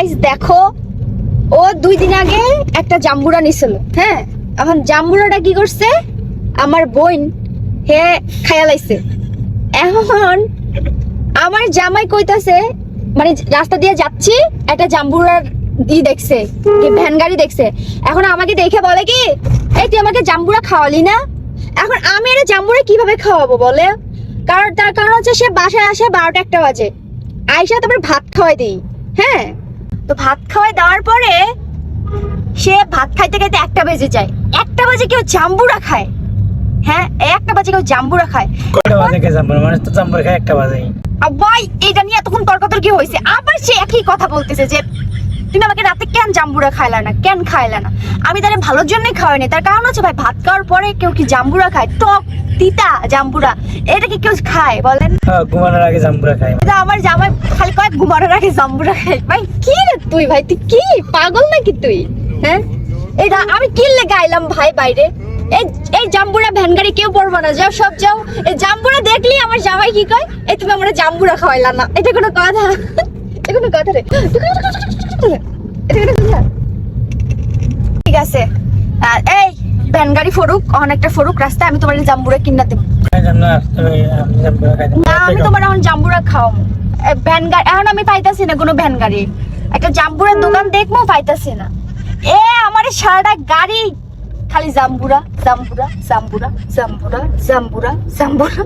Guys দেখো, ও দুই দিন আগে একটা জাম্বুরা নিছিল। হ্যাঁ এখন জাম্বুরাটা কি করছে? আমার বোন হে খায়া লাইছে। এখন আমার জামাই কইতাছে মানে রাস্তা দিয়ে যাচ্ছি, একটা জাম্বুরার ই দেখছে ভ্যান গাড়ি দেখছে। এখন আমাকে দেখে বলে কি, এই, তুই আমাকে জাম্বুরা খাওয়ালি না? এখন আমি এটা জাম্বুরা কীভাবে খাওয়াবো বলে? কারণ, তার কারণ হচ্ছে সে বাসায় আসে বারোটা একটা বাজে। আইসা তারপর ভাত খাওয়াই দিই। হ্যাঁ তো ভাত খাওয়াই দেওয়ার পরে সে ভাত খাইতে খাইতে একটা বেজে যায়। একটা বাজে কেউ জাম্বুরা খায়। হ্যাঁ একটা বাজে কেউ জাম্বুরা খায়। কয়টা বাজে কে জাম্বুর? মানুষ তো জাম্বুর খায় একটা বাজে আর ভাই এটা নিয়ে এতক্ষণ তর্কাতর্কি হয়েছে? আবার সে একই কথা বলতেছে যে তুমি আমাকে রাতে কেন জাম্বুরা খাইলা না? কেন খাইলা না? আমি তাহলে ভালোর জন্যই খাওয়াইনি। তার কারণ হচ্ছে ভাই ভাত খাওয়ার পরে কেউ কি জাম্বুরা খায়? টক তিতা জাম্বুরা। এটা কি কেউ খায়? হ্যাঁ, ঘুমানোর আগে জাম্বুরা এটা আমার জামাই খালি কয়েক ঘুমানোর আগে জাম্বুরা খাই। ভাই, কি রে তুই, ভাই? তুই কি? পাগল নাকি তুই? হ্যাঁ? এটা আমি কি লেগে আইলাম ভাই, বাইরে। এই জাম্বুরা ভ্যান গাড়ি কেউ পড়ব না। যাও, সব যাও। এই জাম্বুরা দেখলি, আমার জামাই কি কয়? এই তুমি আমরা জাম্বুরা খাওয়াইলা না। এটা কোনো কথা। এটা কোনো কথা রে। এটা কোনো কথা ঠিক আছে। এই ভ্যান গাড়ি ফরুক, অনেকটা ফরুক, রাস্তায় আমি তোমার জাম্বুরা কিনা দেবো। না, আমি তোমার এখন জাম্বুরা খাও ভ্যান গাড়ি এখন আমি পাইতাছি না কোনো ভ্যান গাড়ি। একটা জাম্বুরার দোকান দেখব, পাইতাছি না। এ, আমার সারাটা গাড়ি। খালি জাম্বুরা জাম্বুরা জাম্বুরা জাম্বুরা জাম্বুরা জাম্বুরা।